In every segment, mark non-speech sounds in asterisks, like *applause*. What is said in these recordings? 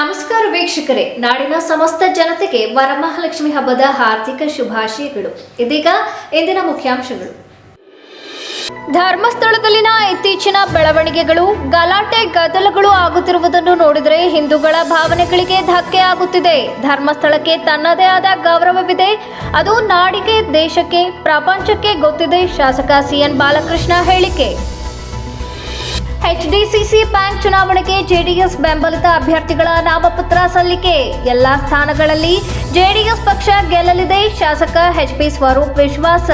ನಮಸ್ಕಾರ ವೀಕ್ಷಕರೇ. ನಾಡಿನ ಸಮಸ್ತ ಜನತೆಗೆ ವರಮಹಾಲಕ್ಷ್ಮಿ ಹಬ್ಬದ ಹಾರ್ದಿಕ ಶುಭಾಶಯಗಳು. ಇದೀಗ ಇಂದಿನ ಮುಖ್ಯಾಂಶಗಳು. ಧರ್ಮಸ್ಥಳದಲ್ಲಿನ ಇತ್ತೀಚಿನ ಬೆಳವಣಿಗೆಗಳು, ಗಲಾಟೆ, ಗದ್ದಲಗಳು ಆಗುತ್ತಿರುವುದನ್ನು ನೋಡಿದರೆ ಹಿಂದೂಗಳ ಭಾವನೆಗಳಿಗೆ ಧಕ್ಕೆ ಆಗುತ್ತಿದೆ. ಧರ್ಮಸ್ಥಳಕ್ಕೆ ತನ್ನದೇ ಆದ ಗೌರವವಿದೆ. ಅದು ನಾಡಿಗೆ, ದೇಶಕ್ಕೆ, ಪ್ರಪಂಚಕ್ಕೆ ಗೊತ್ತಿದೆ. ಶಾಸಕ ಸಿಎನ್ ಬಾಲಕೃಷ್ಣ ಹೇಳಿಕೆ. ಎಚ್ಡಿಸಿಸಿ ಬ್ಯಾಂಕ್ ಚುನಾವಣೆಗೆ ಜೆಡಿಎಸ್ ಬೆಂಬಲಿತ ಅಭ್ಯರ್ಥಿಗಳ ನಾಮಪತ್ರ ಸಲ್ಲಿಕೆ. ಎಲ್ಲಾ ಸ್ಥಾನಗಳಲ್ಲಿ ಜೆಡಿಎಸ್ ಪಕ್ಷ ಗೆಲ್ಲಲಿದೆ. ಶಾಸಕ ಎಚ್ಪಿ ಸ್ವರೂಪ್ ವಿಶ್ವಾಸ.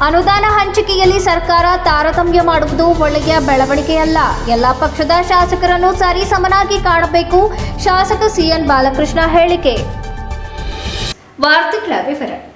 ಅನುದಾನ ಹಂಚಿಕೆಯಲ್ಲಿ ಸರ್ಕಾರ ತಾರತಮ್ಯ ಮಾಡುವುದು ಒಳ್ಳೆಯ ಬೆಳವಣಿಗೆಯಲ್ಲ. ಎಲ್ಲ ಪಕ್ಷದ ಶಾಸಕರನ್ನು ಸರಿ ಸಮನಾಗಿ ಕಾಣಬೇಕು. ಶಾಸಕ ಸಿಎನ್ ಬಾಲಕೃಷ್ಣ ಹೇಳಿಕೆ. ವಾರ್ತೆಗಳ ವಿವರ.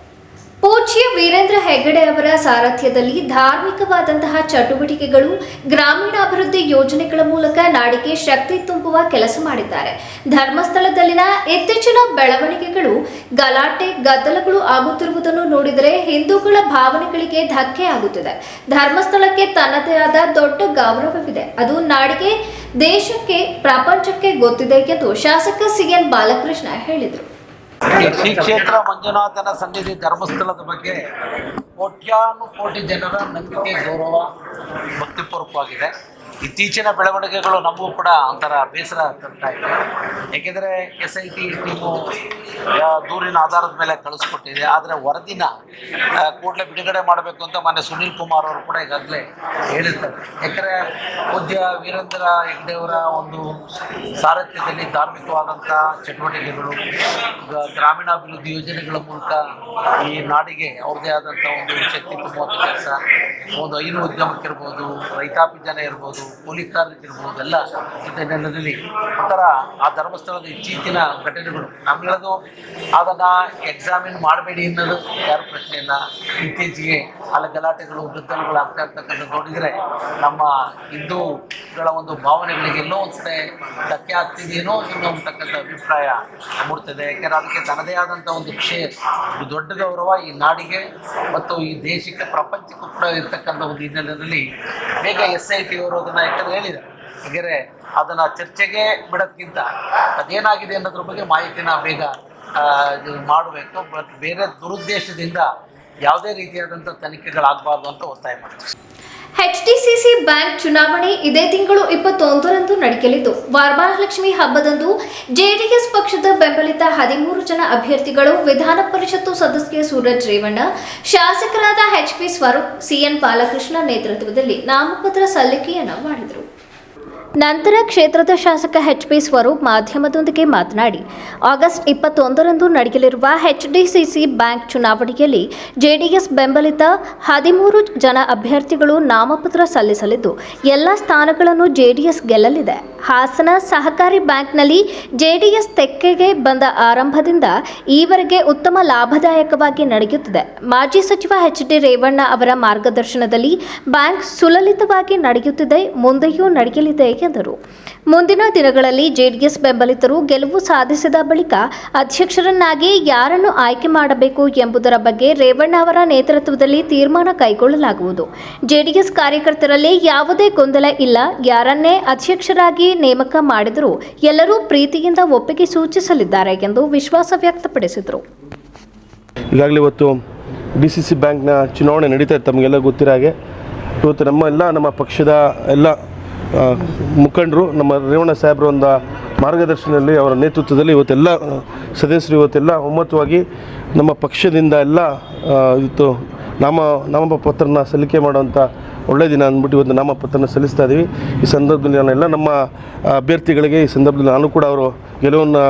ಪೂಜ್ಯ ವೀರೇಂದ್ರ ಹೆಗಡೆ ಅವರ ಸಾರಥ್ಯದಲ್ಲಿ ಧಾರ್ಮಿಕವಾದಂತಹ ಚಟುವಟಿಕೆಗಳು, ಗ್ರಾಮೀಣಾಭಿವೃದ್ಧಿ ಯೋಜನೆಗಳ ಮೂಲಕ ನಾಡಿಗೆ ಶಕ್ತಿ ತುಂಬುವ ಕೆಲಸ ಮಾಡಿದ್ದಾರೆ. ಧರ್ಮಸ್ಥಳದಲ್ಲಿನ ಇತ್ತೀಚಿನ ಬೆಳವಣಿಗೆಗಳು, ಗಲಾಟೆ, ಗದ್ದಲಗಳು ಆಗುತ್ತಿರುವುದನ್ನು ನೋಡಿದರೆ ಹಿಂದೂಗಳ ಭಾವನೆಗಳಿಗೆ ಧಕ್ಕೆ ಆಗುತ್ತಿದೆ. ಧರ್ಮಸ್ಥಳಕ್ಕೆ ತನ್ನದೇ ಆದ ದೊಡ್ಡ ಗೌರವವಿದೆ. ಅದು ನಾಡಿಗೆ, ದೇಶಕ್ಕೆ, ಪ್ರಪಂಚಕ್ಕೆ ಗೊತ್ತಿದೆ ಎಂದು ಶಾಸಕ ಸಿಎನ್ ಬಾಲಕೃಷ್ಣ ಹೇಳಿದರು. ಶ್ರೀ ಕ್ಷೇತ್ರ ಮಂಜುನಾಥನ ಸನ್ನಿಧಿ ಧರ್ಮಸ್ಥಳದ ಬಗ್ಗೆ ಕೋಟ್ಯಾನು ಕೋಟಿ ಜನರ ನಂಬಿಕೆ ಗೌರವ ಭಕ್ತಿಪೂರ್ವಕವಾಗಿದೆ. ಇತ್ತೀಚಿನ ಬೆಳವಣಿಗೆಗಳು ನಮಗೂ ಕೂಡ ಒಂಥರ ಬೇಸರ ತರ್ತಾ ಇದೆ. ಏಕೆಂದರೆ ಎಸ್ ಐ ಟಿ ಟೀಮು ದೂರಿನ ಆಧಾರದ ಮೇಲೆ ಕಳಿಸ್ಕೊಟ್ಟಿದೆ. ಆದರೆ ವರದಿನ ಕೂಡಲೇ ಬಿಡುಗಡೆ ಮಾಡಬೇಕು ಅಂತ ಮೊನ್ನೆ ಸುನೀಲ್ ಕುಮಾರ್ ಅವರು ಕೂಡ ಈಗಾಗಲೇ ಹೇಳಿರ್ತಾರೆ ಯಾಕಂದರೆ ಪೂಜ್ಯ ವೀರೇಂದ್ರ ಹೆಗ್ಡೆಯವರ ಒಂದು ಸಾರಥ್ಯದಲ್ಲಿ ಧಾರ್ಮಿಕವಾದಂಥ ಚಟುವಟಿಕೆಗಳು ಗ್ರಾಮೀಣಾಭಿವೃದ್ಧಿ ಯೋಜನೆಗಳ ಮೂಲಕ ಈ ನಾಡಿಗೆ ಅವ್ರದೇ ಆದಂಥ ಒಂದು ಶಕ್ತಿ ತುಂಬುವಂಥ ಕೆಲಸ, ಒಂದು ಐನು ಉದ್ಯಮಕ್ಕಿರ್ಬೋದು, ರೈತಾಪಿ ಜನ ಇರ್ಬೋದು ಕೂಲಿ ಕಾರ್ಮಿಕರಿರ್ಬೋದು ಎಲ್ಲ ಇದನ್ನೆಲ್ಲದಲ್ಲಿ ಒಂಥರ ಆ ಧರ್ಮಸ್ಥಳದ ಇತ್ತೀಚಿನ ಘಟನೆಗಳು. ನಮ್ಗೆ ಹೇಳೋದು ಅದನ್ನು ಎಕ್ಸಾಮಿನ್ ಮಾಡಬೇಡಿ ಅನ್ನೋದು ಯಾರು ಪ್ರಶ್ನೆ ಇಲ್ಲ. ಇತ್ತೀಚೆಗೆ ಅಲ್ಲಿ ಗಲಾಟೆಗಳು ಗದ್ದಲುಗಳು ಆಗ್ತಾ ಇರ್ತಕ್ಕಂಥ ನೋಡಿದರೆ ನಮ್ಮ ಹಿಂದೂಗಳ ಒಂದು ಭಾವನೆಗಳಿಗೆ ಎಲ್ಲೋ ಒಂದು ಕಡೆ ಧಕ್ಕೆ ಆಗ್ತಿದೆಯೇನೋ ಅನ್ನೋ ಅಭಿಪ್ರಾಯ ಮೂಡ್ತದೆ. ಯಾಕೆಂದರೆ ಅದಕ್ಕೆ ತನ್ನದೇ ಆದಂಥ ಒಂದು ವಿಷಯ ದೊಡ್ಡ ಗೌರವ ಈ ನಾಡಿಗೆ ಮತ್ತು ಈ ದೇಶಕ್ಕೆ ಪ್ರಪಂಚಕ್ಕೂ ಕೂಡ ಇರ್ತಕ್ಕಂಥ ಒಂದು ಹಿನ್ನೆಲೆಯಲ್ಲಿ ಬೇಗ ಎಸ್ ಐ ಟಿ ಅವರು ಅದನ್ನು ಯಾಕಂದ್ರೆ ಹೇಳಿದೆ ಹಾಗೆ ಅದನ್ನ ಚರ್ಚೆಗೆ ಬಿಡೋದ್ಕಿಂತ ಅದೇನಾಗಿದೆ ಅನ್ನೋದ್ರ ಬಗ್ಗೆ ಮಾಹಿತಿನ ಬೇಗ ಮಾಡಬೇಕು. ಬಟ್ ಬೇರೆ ದುರುದ್ದೇಶದಿಂದ ಯಾವುದೇ ರೀತಿಯಾದಂಥ ತನಿಖೆಗಳಾಗಬಾರ್ದು ಅಂತ ಒತ್ತಾಯ ಮಾಡ್ತೀವಿ ಎಚ್ಡಿಸಿಸಿ ಬ್ಯಾಂಕ್ ಚುನಾವಣೆ ಇದೇ ತಿಂಗಳು ಇಪ್ಪತ್ತೊಂದರಂದು ನಡೆಯಲಿದ್ದು, ವರಮಹಾಲಕ್ಷ್ಮಿ ಹಬ್ಬದಂದು ಜೆಡಿಎಸ್ ಪಕ್ಷದ ಬೆಂಬಲಿತ ಹದಿಮೂರು ಜನ ಅಭ್ಯರ್ಥಿಗಳು ವಿಧಾನ ಪರಿಷತ್ತು ಸದಸ್ಯ ಸೂರಜ್ ರೇವಣ್ಣ, ಶಾಸಕರಾದ ಎಚ್ಪಿ ಸ್ವರೂಪ್ ಸಿಎನ್ ಬಾಲಕೃಷ್ಣ ನೇತೃತ್ವದಲ್ಲಿ ನಾಮಪತ್ರ ಸಲ್ಲಿಕೆಯನ್ನು ಮಾಡಿದರು. ನಂತರ ಕ್ಷೇತ್ರದ ಶಾಸಕ ಎಚ್ ಪಿ ಸ್ವರೂಪ್ ಮಾಧ್ಯಮದೊಂದಿಗೆ ಮಾತನಾಡಿ, ಆಗಸ್ಟ್ ಇಪ್ಪತ್ತೊಂದರಂದು ನಡೆಯಲಿರುವ ಎಚ್ಡಿಸಿಸಿ ಬ್ಯಾಂಕ್ ಚುನಾವಣೆಯಲ್ಲಿ ಜೆಡಿಎಸ್ ಬೆಂಬಲಿತ ಹದಿಮೂರು ಜನ ಅಭ್ಯರ್ಥಿಗಳು ನಾಮಪತ್ರ ಸಲ್ಲಿಸಲಿದ್ದು, ಎಲ್ಲ ಸ್ಥಾನಗಳನ್ನು ಜೆಡಿಎಸ್ ಗೆಲ್ಲಲಿದೆ. ಹಾಸನ ಸಹಕಾರಿ ಬ್ಯಾಂಕ್ನಲ್ಲಿ ಜೆಡಿಎಸ್ ತೆಕ್ಕೆಗೆ ಬಂದ ಆರಂಭದಿಂದ ಈವರೆಗೆ ಉತ್ತಮ ಲಾಭದಾಯಕವಾಗಿ ನಡೆಯುತ್ತಿದೆ. ಮಾಜಿ ಸಚಿವ ಎಚ್ ಡಿ ರೇವಣ್ಣ ಅವರ ಮಾರ್ಗದರ್ಶನದಲ್ಲಿ ಬ್ಯಾಂಕ್ ಸುಲಲಿತವಾಗಿ ನಡೆಯುತ್ತಿದೆ, ಮುಂದೆಯೂ ನಡೆಯಲಿದೆ ಎಂದರು. ಮುಂದಿನ ದಿನಗಳಲ್ಲಿ ಜೆಡಿಎಸ್ ಬೆಂಬಲಿತರು ಗೆಲುವು ಸಾಧಿಸಿದ ಬಳಿಕ ಅಧ್ಯಕ್ಷರನ್ನಾಗಿ ಯಾರನ್ನು ಆಯ್ಕೆ ಮಾಡಬೇಕು ಎಂಬುದರ ಬಗ್ಗೆ ರೇವಣ್ಣ ಅವರ ನೇತೃತ್ವದಲ್ಲಿ ತೀರ್ಮಾನ ಕೈಗೊಳ್ಳಲಾಗುವುದು. ಜೆಡಿಎಸ್ ಕಾರ್ಯಕರ್ತರಲ್ಲಿ ಯಾವುದೇ ಗೊಂದಲ ಇಲ್ಲ, ಯಾರನ್ನೇ ಅಧ್ಯಕ್ಷರಾಗಿ ನೇಮಕ ಮಾಡಿದರೂ ಎಲ್ಲರೂ ಪ್ರೀತಿಯಿಂದ ಒಪ್ಪಿಗೆ ಸೂಚಿಸಲಿದ್ದಾರೆ ಎಂದು ವಿಶ್ವಾಸ ವ್ಯಕ್ತಪಡಿಸಿದರು. ಈಗಾಗಲೇ ಇವತ್ತು ಡಿ ಸಿ ಸಿ ಬ್ಯಾಂಕ್ನ ಚುನಾವಣೆ ನಡೀತಾ ಇದೆ ತಮಗೆಲ್ಲ ಗೊತ್ತಿರೋ ಹಾಗೆ. ಇವತ್ತು ನಮ್ಮ ಎಲ್ಲ, ನಮ್ಮ ಪಕ್ಷದ ಎಲ್ಲ ಮುಖಂಡರು, ನಮ್ಮ ರೇವಣ್ಣ ಸಾಹೇಬ್ರ ಒಂದು ಮಾರ್ಗದರ್ಶನದಲ್ಲಿ, ಅವರ ನೇತೃತ್ವದಲ್ಲಿ ಇವತ್ತೆಲ್ಲ ಸದಸ್ಯರು ಇವತ್ತೆಲ್ಲ ಒಮ್ಮತವಾಗಿ ನಮ್ಮ ಪಕ್ಷದಿಂದ ಎಲ್ಲ ಇವತ್ತು ನಾಮ, ನಾಮಪತ್ರನ ಸಲ್ಲಿಕೆ ಮಾಡುವಂಥ ಒಳ್ಳೆಯ ದಿನ ಅಂದ್ಬಿಟ್ಟು ಇವತ್ತು ನಾಮಪತ್ರನ ಸಲ್ಲಿಸ್ತಾ ಇದ್ದೀವಿ ಈ ಸಂದರ್ಭದಲ್ಲಿ ನಾನೆಲ್ಲ ನಮ್ಮ ಅಭ್ಯರ್ಥಿಗಳಿಗೆ ಈ ಸಂದರ್ಭದಲ್ಲಿ ನಾನು ಕೂಡ ಅವರು ಗೆಲುವನ್ನು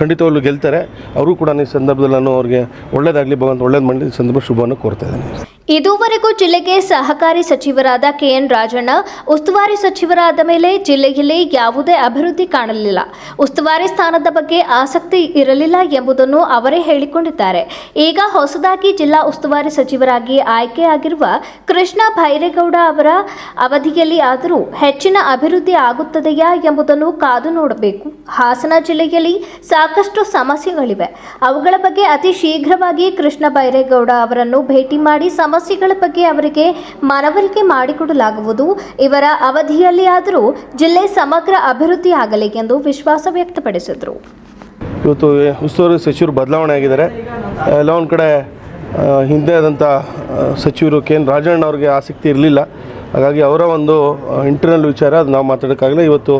ಖಂಡಿತವಾಗ್ಲೂ ಗೆಲ್ತಾರೆ. ಅವರು ಕೂಡ ಈ ಸಂದರ್ಭದಲ್ಲಿ ನಾನು ಅವ್ರಿಗೆ ಒಳ್ಳೆಯದಾಗಲಿ ಭಗವಂತ ಒಳ್ಳೇದು ಮಾಡಲಿ ಈ ಸಂದರ್ಭ ಶುಭವನ್ನು ಕೋರ್ತಾ ಇದ್ದೇನೆ. ಇದುವರೆಗೂ ಜಿಲ್ಲೆಗೆ ಸಹಕಾರಿ ಸಚಿವರಾದ ಕೆಎನ್ ರಾಜಣ್ಣ, ಉಸ್ತುವಾರಿ ಸಚಿವರಾದ ಮೇಲೆ ಜಿಲ್ಲೆಯಲ್ಲಿ ಯಾವುದೇ ಅಭಿವೃದ್ಧಿ ಕಾಣಲಿಲ್ಲ. ಉಸ್ತುವಾರಿ ಸ್ಥಾನದ ಬಗ್ಗೆ ಆಸಕ್ತಿ ಇರಲಿಲ್ಲ ಎಂಬುದನ್ನು ಅವರೇ ಹೇಳಿಕೊಂಡಿದ್ದಾರೆ. ಈಗ ಹೊಸದಾಗಿ ಜಿಲ್ಲಾ ಉಸ್ತುವಾರಿ ಸಚಿವರಾಗಿ ಆಯ್ಕೆಯಾಗಿರುವ ಕೃಷ್ಣ ಭೈರೇಗೌಡ ಅವರ ಅವಧಿಯಲ್ಲಿ ಆದರೂ ಹೆಚ್ಚಿನ ಅಭಿವೃದ್ಧಿ ಆಗುತ್ತದೆಯಾ ಎಂಬುದನ್ನು ಕಾದು ನೋಡಬೇಕು. ಹಾಸನ ಜಿಲ್ಲೆಯಲ್ಲಿ ಸಾಕಷ್ಟು ಸಮಸ್ಯೆಗಳಿವೆ. ಅವುಗಳ ಬಗ್ಗೆ ಅತಿ ಶೀಘ್ರವಾಗಿ ಕೃಷ್ಣ ಬೈರೇಗೌಡ ಅವರನ್ನು ಭೇಟಿ ಮಾಡಿ ಸಮಸ್ಯೆ ಸಮಸ್ಯೆಗಳ ಬಗ್ಗೆ ಅವರಿಗೆ ಮನವರಿಕೆ ಮಾಡಿಕೊಡಲಾಗುವುದು. ಇವರ ಅವಧಿಯಲ್ಲಿ ಆದರೂ ಜಿಲ್ಲೆ ಸಮಗ್ರ ಅಭಿವೃದ್ಧಿ ಆಗಲಿ ಎಂದು ವಿಶ್ವಾಸ ವ್ಯಕ್ತಪಡಿಸಿದರು. ಇವತ್ತು ಉಸ್ತುವಾರಿ ಸಚಿವರು ಬದಲಾವಣೆ ಆಗಿದ್ದಾರೆ. ಎಲ್ಲ ಒಂದು ಕಡೆ ಹಿಂದೆ ಆದಂಥ ಸಚಿವರು ಕೆ ಎನ್ ರಾಜಣ್ಣ ಅವ್ರಿಗೆ ಆಸಕ್ತಿ ಇರಲಿಲ್ಲ. ಹಾಗಾಗಿ ಅವರ ಒಂದು ಇಂಟರ್ನಲ್ ವಿಚಾರ ಅದು ನಾವು ಮಾತಾಡೋಕ್ಕಾಗಲ್ಲ ಇವತ್ತು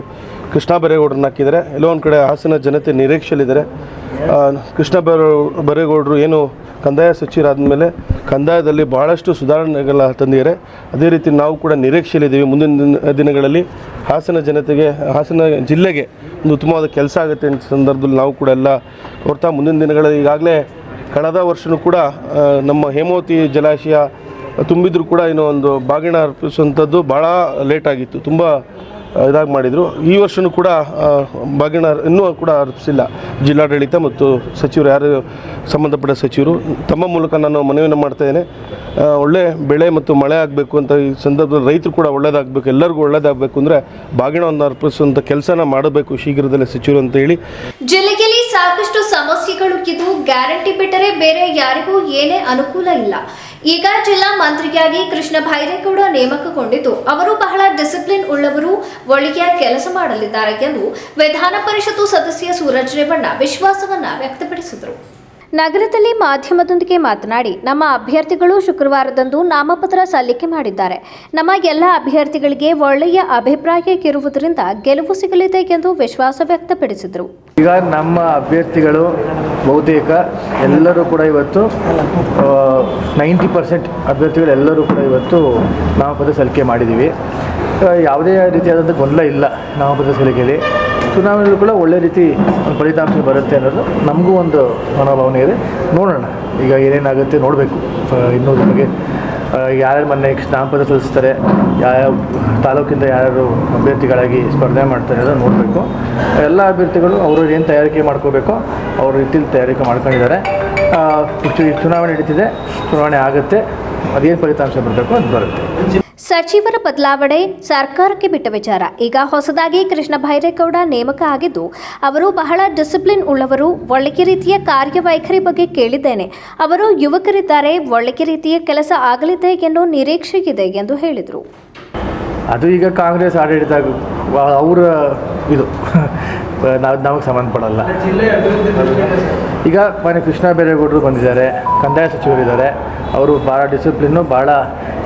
ಕೃಷ್ಣ ಬರೇಗೌಡರನ್ನ ಹಾಕಿದ್ದಾರೆ. ಎಲ್ಲೋ ಒಂದು ಕಡೆ ಹಾಸನ ಜನತೆ ನಿರೀಕ್ಷೆಯಲ್ಲಿದ್ದಾರೆ. ಕೃಷ್ಣ ಬರೆ ಬರೇಗೌಡರು ಏನು ಕಂದಾಯ ಸಚಿವರಾದ ಮೇಲೆ ಕಂದಾಯದಲ್ಲಿ ಬಹಳಷ್ಟು ಸುಧಾರಣೆಗಳ ತಂದಿದ್ದಾರೆ. ಅದೇ ರೀತಿ ನಾವು ಕೂಡ ನಿರೀಕ್ಷೆಯಲ್ಲಿದ್ದೀವಿ. ಮುಂದಿನ ದಿನ- ದಿನಗಳಲ್ಲಿ ಹಾಸನ ಜನತೆಗೆ, ಹಾಸನ ಜಿಲ್ಲೆಗೆ ಒಂದು ಉತ್ತಮವಾದ ಕೆಲಸ ಆಗುತ್ತೆ ಅಂತ ಸಂದರ್ಭದಲ್ಲಿ ನಾವು ಕೂಡ ಎಲ್ಲ ಹೊರತಾ ಮುಂದಿನ ದಿನಗಳಲ್ಲಿ ಈಗಾಗಲೇ ಕಳೆದ ವರ್ಷವೂ ಕೂಡ ನಮ್ಮ ಹೇಮಾವತಿ ಜಲಾಶಯ ತುಂಬಿದ್ರು ಕೂಡ ಏನೋ ಒಂದು ಬಾಗಿನ ಅರ್ಪಿಸುವಂಥದ್ದು ಭಾಳ ಲೇಟಾಗಿತ್ತು ತುಂಬ ಇದಾಗಿ ಮಾಡಿದರು. ಈ ವರ್ಷವೂ ಕೂಡ ಬಾಗಿನ ಇನ್ನೂ ಕೂಡ ಅರ್ಪಿಸಿಲ್ಲ ಜಿಲ್ಲಾಡಳಿತ ಮತ್ತು ಸಚಿವರು ಯಾರು, ಸಂಬಂಧಪಟ್ಟ ಸಚಿವರು. ತಮ್ಮ ಮೂಲಕ ನಾನು ಮನವಿಯನ್ನು ಮಾಡ್ತಾಯಿದ್ದೇನೆ ಒಳ್ಳೆ ಬೆಳೆ ಮತ್ತು ಮಳೆ ಆಗಬೇಕು ಅಂತ ಈ ಸಂದರ್ಭದಲ್ಲಿ ರೈತರು ಕೂಡ ಒಳ್ಳೇದಾಗಬೇಕು, ಎಲ್ಲರಿಗೂ ಒಳ್ಳೇದಾಗಬೇಕು ಅಂದರೆ ಬಾಗಿಣವನ್ನು ಅರ್ಪಿಸುವಂಥ ಕೆಲಸನ ಮಾಡಬೇಕು ಶೀಘ್ರದಲ್ಲೇ ಸಚಿವರು ಅಂತ ಹೇಳಿ. ಜಿಲ್ಲೆಯಲ್ಲಿ ಸಾಕಷ್ಟು ಸಮಸ್ಯೆಗಳು ಇದ್ದು ಗ್ಯಾರಂಟಿ ಬಿಟ್ಟರೆ ಬೇರೆ ಯಾರಿಗೂ ಏನೇ ಅನುಕೂಲ ಇಲ್ಲ. ಈಗ ಜಿಲ್ಲಾ ಮಂತ್ರಿಯಾಗಿ ಕೃಷ್ಣ ಭೈರೇಗೌಡ ನೇಮಕಗೊಂಡಿದ್ದು, ಅವರು ಬಹಳ ಡಿಸಿಪ್ಲಿನ್ ಉಳ್ಳವರು, ಒಳ್ಳೆಯ ಕೆಲಸ ಮಾಡಲಿದ್ದಾರೆ ಎಂದು ವಿಧಾನ ಪರಿಷತ್ತು ಸದಸ್ಯ ಸೂರಜ್ ರೇವಣ್ಣ ವಿಶ್ವಾಸವನ್ನ ವ್ಯಕ್ತಪಡಿಸಿದರು. ನಗರದಲ್ಲಿ ಮಾಧ್ಯಮದೊಂದಿಗೆ ಮಾತನಾಡಿ, ನಮ್ಮ ಅಭ್ಯರ್ಥಿಗಳು ಶುಕ್ರವಾರದಂದು ನಾಮಪತ್ರ ಸಲ್ಲಿಕೆ ಮಾಡಿದ್ದಾರೆ. ನಮ್ಮ ಎಲ್ಲ ಅಭ್ಯರ್ಥಿಗಳಿಗೆ ಒಳ್ಳೆಯ ಅಭಿಪ್ರಾಯ ಇರುವುದರಿಂದ ಗೆಲುವು ಸಿಗಲಿದೆ ಎಂದು ವಿಶ್ವಾಸ ವ್ಯಕ್ತಪಡಿಸಿದರು. ಈಗ ನಮ್ಮ ಅಭ್ಯರ್ಥಿಗಳು ಬಹುತೇಕ ಎಲ್ಲರೂ ಕೂಡ ಇವತ್ತು ನೈಂಟಿ ಪರ್ಸೆಂಟ್ ಅಭ್ಯರ್ಥಿಗಳು ಎಲ್ಲರೂ ಕೂಡ ಇವತ್ತು ನಾಮಪತ್ರ ಸಲ್ಲಿಕೆ ಮಾಡಿದ್ದೀವಿ. ಯಾವುದೇ ರೀತಿಯಾದಂಥ ಗೊಂದಲ ಇಲ್ಲ ನಾಮಪತ್ರ ಸಲ್ಲಿಕೆಯಲ್ಲಿ. ಚುನಾವಣೆಯಲ್ಲೂ ಕೂಡ ಒಳ್ಳೆ ರೀತಿ ಫಲಿತಾಂಶ ಬರುತ್ತೆ ಅನ್ನೋದು ನಮಗೂ ಒಂದು ಮನೋಭಾವನೆ ಇದೆ. ನೋಡೋಣ. ಈಗ ಏನೇನಾಗುತ್ತೆ ನೋಡಬೇಕು. ಇನ್ನೂ ನಮಗೆ ಯಾರ್ಯಾರು ಮೊನ್ನೆ ನಾಮಪತ್ರ ಸಲ್ಲಿಸ್ತಾರೆ ಯಾವ್ಯಾವ ತಾಲೂಕಿಂದ ಯಾರ್ಯಾರು ಅಭ್ಯರ್ಥಿಗಳಾಗಿ ಸ್ಪರ್ಧೆ ಮಾಡ್ತಾರೆ ಅನ್ನೋದು ನೋಡಬೇಕು. ಎಲ್ಲ ಅಭ್ಯರ್ಥಿಗಳು ಅವರು ಏನು ತಯಾರಿಕೆ ಮಾಡ್ಕೋಬೇಕೋ, ಅವ್ರ ರೀತಿಲಿ ತಯಾರಿಕೆ ಮಾಡ್ಕೊಂಡಿದ್ದಾರೆ. ಚುನಾವಣೆ ನಡೀತಿದೆ. ಚುನಾವಣೆ ಆಗುತ್ತೆ. ಅದೇನು ಫಲಿತಾಂಶ ಬರಬೇಕು ಅದು ಬರುತ್ತೆ. ಸಚಿವರ ಬದಲಾವಣೆ ಸರ್ಕಾರಕ್ಕೆ ಬಿಟ್ಟ ವಿಚಾರ. ಈಗ ಹೊಸದಾಗಿ ಕೃಷ್ಣ ಭೈರೇಗೌಡ ನೇಮಕ ಆಗಿದ್ದು, ಅವರು ಬಹಳ ಡಿಸಿಪ್ಲಿನ್ ಉಳ್ಳವರು ಒಳ್ಳೆಯ ರೀತಿಯ ಕಾರ್ಯವೈಖರಿ ಬಗ್ಗೆ ಕೇಳಿದ್ದೇನೆ. ಅವರು ಯುವಕರಿದ್ದಾರೆ ಒಳ್ಳೆಯ ರೀತಿಯ ಕೆಲಸ ಆಗಲಿದೆ ಎನ್ನುವ ನಿರೀಕ್ಷೆ ಇದೆ ಎಂದು ಹೇಳಿದರು. ಅದು ಈಗ ಕಾಂಗ್ರೆಸ್ ಆಡಳಿತ ಅವರ ಇದು. *laughs* ನಾವು ನಮಗೆ ಸಂಬಂಧಪಡಲ್ಲ. ಈಗ ಮನೆ ಕೃಷ್ಣ ಬೇರೆಗೌಡರು ಬಂದಿದ್ದಾರೆ, ಕಂದಾಯ ಸಚಿವರಿದ್ದಾರೆ. ಅವರು ಭಾಳ ಡಿಸಿಪ್ಲಿನ್ನು ಭಾಳ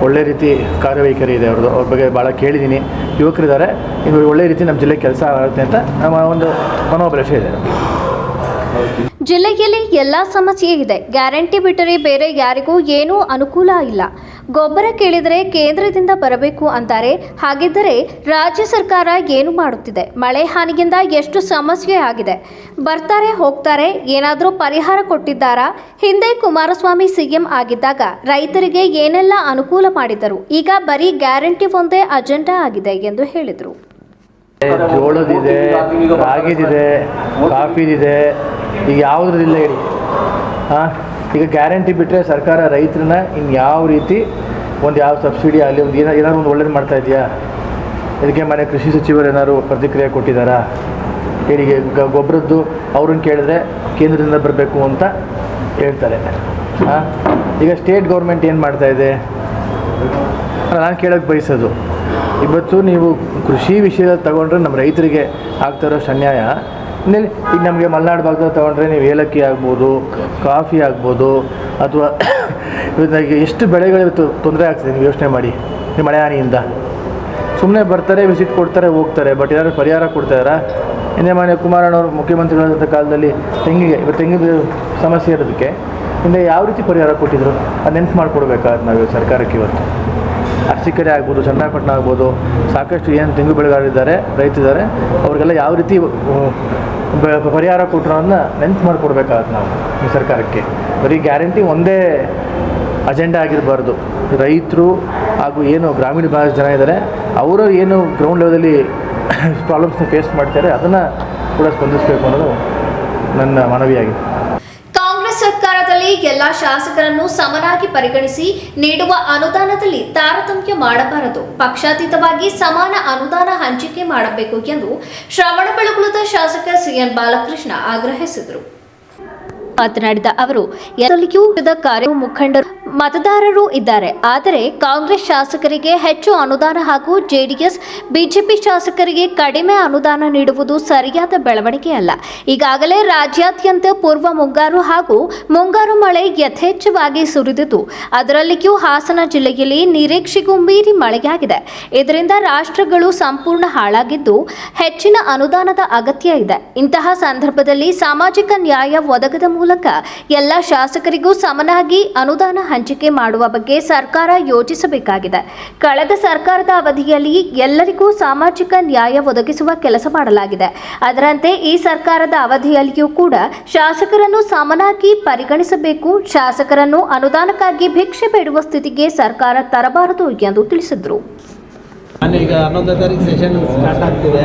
ಒಳ್ಳೆ ರೀತಿ ಕಾರ್ಯವೈಖರಿ ಇದೆ ಅವ್ರದ್ದು. ಅವ್ರ ಬಗ್ಗೆ ಭಾಳ ಕೇಳಿದ್ದೀನಿ. ಯುವಕರಿದ್ದಾರೆ. ಇವರು ಒಳ್ಳೆ ರೀತಿ ನಮ್ಮ ಜಿಲ್ಲೆ ಕೆಲಸ ಆಗುತ್ತೆ ಅಂತ ನಮ್ಮ ಒಂದು ಮನೋಭಿಲಾಷೆ ಇದೆ. ಜಿಲ್ಲೆಯಲ್ಲಿ ಎಲ್ಲ ಸಮಸ್ಯೆ ಇದೆ. ಗ್ಯಾರಂಟಿ ಬಿಟ್ಟರೆ ಬೇರೆ ಯಾರಿಗೂ ಏನೂ ಅನುಕೂಲ ಇಲ್ಲ. ಗೊಬ್ಬರ ಕೇಳಿದರೆ ಕೇಂದ್ರದಿಂದ ಬರಬೇಕು ಅಂತಾರೆ. ಹಾಗಿದ್ದರೆ ರಾಜ್ಯ ಸರ್ಕಾರ ಏನು ಮಾಡುತ್ತಿದೆ? ಮಳೆ ಹಾನಿಯಿಂದ ಎಷ್ಟು ಸಮಸ್ಯೆ ಆಗಿದೆ? ಬರ್ತಾರೆ, ಹೋಗ್ತಾರೆ, ಏನಾದರೂ ಪರಿಹಾರ ಕೊಟ್ಟಿದ್ದಾರಾ? ಹಿಂದೆ ಕುಮಾರಸ್ವಾಮಿ ಸಿಎಂ ಆಗಿದ್ದಾಗ ರೈತರಿಗೆ ಏನೆಲ್ಲ ಅನುಕೂಲ ಮಾಡಿದರು? ಈಗ ಬರೀ ಗ್ಯಾರಂಟಿ ಒಂದೇ ಅಜೆಂಡಾ ಆಗಿದೆ ಎಂದು ಹೇಳಿದರು. ಜೋಳದಿದೆ, ರಾಗಿದಿದೆ, ಕಾಫಿದಿದೆ, ಈಗ ಯಾವುದ್ರದಿಲ್ಲ ಹೇಳಿ. ಹಾಂ ಈಗ ಗ್ಯಾರಂಟಿ ಬಿಟ್ಟರೆ ಸರ್ಕಾರ ರೈತರನ್ನ ಇನ್ನು ಯಾವ ರೀತಿ ಒಂದು ಯಾವ ಸಬ್ಸಿಡಿ ಆಗಲಿ, ಒಂದು ಏನೋ ಏನಾದ್ರು ಒಂದು ಒಳ್ಳೇದು ಮಾಡ್ತಾ ಇದೆಯಾ? ಇದಕ್ಕೆ ಮನೆ ಕೃಷಿ ಸಚಿವರು ಏನಾದ್ರು ಪ್ರತಿಕ್ರಿಯೆ ಕೊಟ್ಟಿದ್ದಾರಾ ಹೇಳಿಗೆ ಗೊಬ್ಬರದ್ದು ಅವ್ರನ್ನ ಕೇಳಿದ್ರೆ ಕೇಂದ್ರದಿಂದ ಬರಬೇಕು ಅಂತ ಹೇಳ್ತಾರೆ. ಹಾಂ ಈಗ ಸ್ಟೇಟ್ ಗೌರ್ಮೆಂಟ್ ಏನು ಮಾಡ್ತಾ ಇದೆ? ನಾನು ಕೇಳೋಕ್ಕೆ ಬಯಸೋದು. ಇವತ್ತು ನೀವು ಕೃಷಿ ವಿಷಯದಲ್ಲಿ ತಗೊಂಡ್ರೆ ನಮ್ಮ ರೈತರಿಗೆ ಆಗ್ತಾ ಇರೋ ಅನ್ಯಾಯ. ಈಗ ನಮಗೆ ಮಲೆನಾಡು ಭಾಗದಲ್ಲಿ ತೊಗೊಂಡ್ರೆ ನೀವು ಏಲಕ್ಕಿ ಆಗ್ಬೋದು, ಕಾಫಿ ಆಗ್ಬೋದು, ಅಥವಾ ಇವತ್ತಾಗಿ ಎಷ್ಟು ಬೆಳೆಗಳು ಇವತ್ತು ತೊಂದರೆ ಆಗ್ತದೆ ನೀವು ಯೋಚನೆ ಮಾಡಿ, ನಿಮ್ಮ ಮಳೆ ಹಾನಿಯಿಂದ ಸುಮ್ಮನೆ ಬರ್ತಾರೆ ವಿಸಿಟ್ ಕೊಡ್ತಾರೆ, ಹೋಗ್ತಾರೆ ಬಟ್ ಏನಾದ್ರು ಪರಿಹಾರ ಕೊಡ್ತಾರಾ ಹಿಂದೆ ಮಾನ್ಯ ಕುಮಾರಣ್ಣವರು ಮುಖ್ಯಮಂತ್ರಿಗಳಾದಂಥ ಕಾಲದಲ್ಲಿ ತೆಂಗಿಗೆ ಇವತ್ತು ತೆಂಗಿನ ಸಮಸ್ಯೆ ಇರೋದಕ್ಕೆ ಹಿಂದೆ ಯಾವ ರೀತಿ ಪರಿಹಾರ ಕೊಟ್ಟಿದ್ರು? ಅದು ನೆನ್ಪು ಮಾಡಿಕೊಡ್ಬೇಕಾದ್ರೆ ನಾವು ಸರ್ಕಾರಕ್ಕೆ ಇವತ್ತು? ಅರಸೀಕೆರೆ ಆಗ್ಬೋದು ಚನ್ನಪಟ್ಟಣ ಆಗ್ಬೋದು, ಸಾಕಷ್ಟು ಏನು ತೆಂಗು ಬೆಳೆಗಾರಿದ್ದಾರೆ ರೈತಿದ್ದಾರೆ, ಅವರಿಗೆಲ್ಲ ಯಾವ ರೀತಿ ಪರಿಹಾರ ಕೊಟ್ಟರೋದನ್ನ ನೆನ್ಪು ಮಾಡಿಕೊಡ್ಬೇಕಾಗತ್ತೆ ನಾವು ಈ ಸರ್ಕಾರಕ್ಕೆ. ಬರೀ ಗ್ಯಾರಂಟಿ ಒಂದೇ ಅಜೆಂಡಾ ಆಗಿರಬಾರ್ದು. ರೈತರು ಹಾಗೂ ಏನು ಗ್ರಾಮೀಣ ಭಾಗದ ಜನ ಇದ್ದಾರೆ, ಅವರು ಏನು ಗ್ರೌಂಡ್ ಲೆವೆಲಲ್ಲಿ ಪ್ರಾಬ್ಲಮ್ಸ್ನ ಫೇಸ್ ಮಾಡ್ತಾರೆ, ಅದನ್ನು ಕೂಡ ಸ್ಪಂದಿಸಬೇಕು ಅನ್ನೋದು ನನ್ನ ಮನವಿಯಾಗಿದೆ. ಸರ್ಕಾರದಲ್ಲಿ ಎಲ್ಲ ಶಾಸಕರನ್ನು ಸಮನಾಗಿ ಪರಿಗಣಿಸಿ ನೀಡುವ ಅನುದಾನದಲ್ಲಿ ತಾರತಮ್ಯ ಮಾಡಬಾರದು. ಪಕ್ಷಾತೀತವಾಗಿ ಸಮಾನ ಅನುದಾನ ಹಂಚಿಕೆ ಮಾಡಬೇಕು ಎಂದು ಶ್ರವಣಬೆಳಗೊಳದ ಶಾಸಕ ಸಿಎನ್ ಬಾಲಕೃಷ್ಣ ಆಗ್ರಹಿಸಿದರು. ಮಾತನಾಡಿದ ಅವರು ಕಾರ್ಯ ಮುಖಂಡರು ಮತದಾರರು ಇದ್ದಾರೆ. ಆದರೆ ಕಾಂಗ್ರೆಸ್ ಶಾಸಕರಿಗೆ ಹೆಚ್ಚು ಅನುದಾನ ಹಾಗೂ ಜೆಡಿಎಸ್, ಬಿಜೆಪಿ ಶಾಸಕರಿಗೆ ಕಡಿಮೆ ಅನುದಾನ ನೀಡುವುದು ಸರಿಯಾದ ಬೆಳವಣಿಗೆಯಲ್ಲ. ಈಗಾಗಲೇ ರಾಜ್ಯಾದ್ಯಂತ ಪೂರ್ವ ಮುಂಗಾರು ಹಾಗೂ ಮುಂಗಾರು ಮಳೆ ಯಥೇಚ್ಛವಾಗಿ ಸುರಿದಿದ್ದು, ಅದರಲ್ಲಿಯೂ ಹಾಸನ ಜಿಲ್ಲೆಯಲ್ಲಿ ನಿರೀಕ್ಷೆಗೂ ಮೀರಿ ಮಳೆಯಾಗಿದೆ. ಇದರಿಂದ ರಾಷ್ಟ್ರಗಳು ಸಂಪೂರ್ಣ ಹಾಳಾಗಿದ್ದು, ಹೆಚ್ಚಿನ ಅನುದಾನದ ಅಗತ್ಯ ಇದೆ. ಇಂತಹ ಸಂದರ್ಭದಲ್ಲಿ ಸಾಮಾಜಿಕ ನ್ಯಾಯ ಒದಗದ ಮೂಲಕ ಎಲ್ಲ ಶಾಸಕರಿಗೂ ಸಮನಾಗಿ ಅನುದಾನ ಹಂಚಿಕೆ ಮಾಡುವ ಬಗ್ಗೆ ಸರ್ಕಾರ ಯೋಚಿಸಬೇಕಾಗಿದೆ. ಕಳೆದ ಸರ್ಕಾರದ ಅವಧಿಯಲ್ಲಿ ಎಲ್ಲರಿಗೂ ಸಾಮಾಜಿಕ ನ್ಯಾಯ ಒದಗಿಸುವ ಕೆಲಸ ಮಾಡಲಾಗಿದೆ. ಅದರಂತೆ ಈ ಸರ್ಕಾರದ ಅವಧಿಯಲ್ಲಿಯೂ ಕೂಡ ಶಾಸಕರನ್ನು ಸಮನಾಗಿ ಪರಿಗಣಿಸಬೇಕು, ಶಾಸಕರನ್ನು ಅನುದಾನಕ್ಕಾಗಿ ಭಿಕ್ಷೆ ಬೇಡುವ ಸ್ಥಿತಿಗೆ ಸರ್ಕಾರ ತರಬಾರದು ಎಂದು ತಿಳಿಸಿದರು. ನಾನು ಈಗ ಹನ್ನೊಂದನೇ ತಾರೀಕು ಸೆಷನ್ ಸ್ಟಾರ್ಟ್ ಆಗ್ತಿದೆ.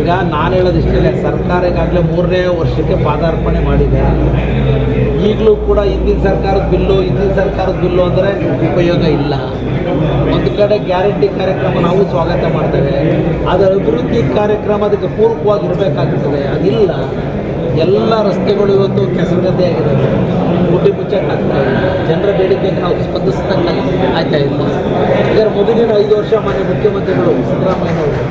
ಈಗ ನಾನು ಹೇಳೋದಿಷ್ಟೇ ಸರ್ಕಾರ ಈಗಾಗಲೇ ಮೂರನೇ ವರ್ಷಕ್ಕೆ ಪಾದಾರ್ಪಣೆ ಮಾಡಿದೆ. ಈಗಲೂ ಕೂಡ ಹಿಂದಿನ ಸರ್ಕಾರದ ಬಿಲ್ಲು, ಹಿಂದಿನ ಸರ್ಕಾರದ ಬಿಲ್ಲು ಅಂದರೆ ಉಪಯೋಗ ಇಲ್ಲ. ಒಂದು ಕಡೆ ಗ್ಯಾರಂಟಿ ಕಾರ್ಯಕ್ರಮ ನಾವು ಸ್ವಾಗತ ಮಾಡ್ತೇವೆ. ಅದರ ಅಭಿವೃದ್ಧಿ ಕಾರ್ಯಕ್ರಮ ಅದಕ್ಕೆ ಪೂರ್ವವಾಗಿರಬೇಕಾಗ್ತದೆ ಅದಿಲ್ಲ. ಎಲ್ಲ ರಸ್ತೆಗಳು ಇವತ್ತು ಕೆಸರುಗದ್ದೆ ಆಗಿದ್ದಾವೆ ಮುಚ್ಚಕ್ಕಾಗ್ತಾ ಇಲ್ಲ ಜನರ ಬೇಡಿಕೆಗೆ ನಾವು ಸ್ಪಂದಿಸ್ತಕ್ಕ ಆಯ್ತಾ ಇಲ್ಲ. ಇದರ ಮೊದಲಿನ ಐದು ವರ್ಷ ಮಾನ್ಯ ಮುಖ್ಯಮಂತ್ರಿಗಳು ಸಿದ್ದರಾಮಯ್ಯನವರು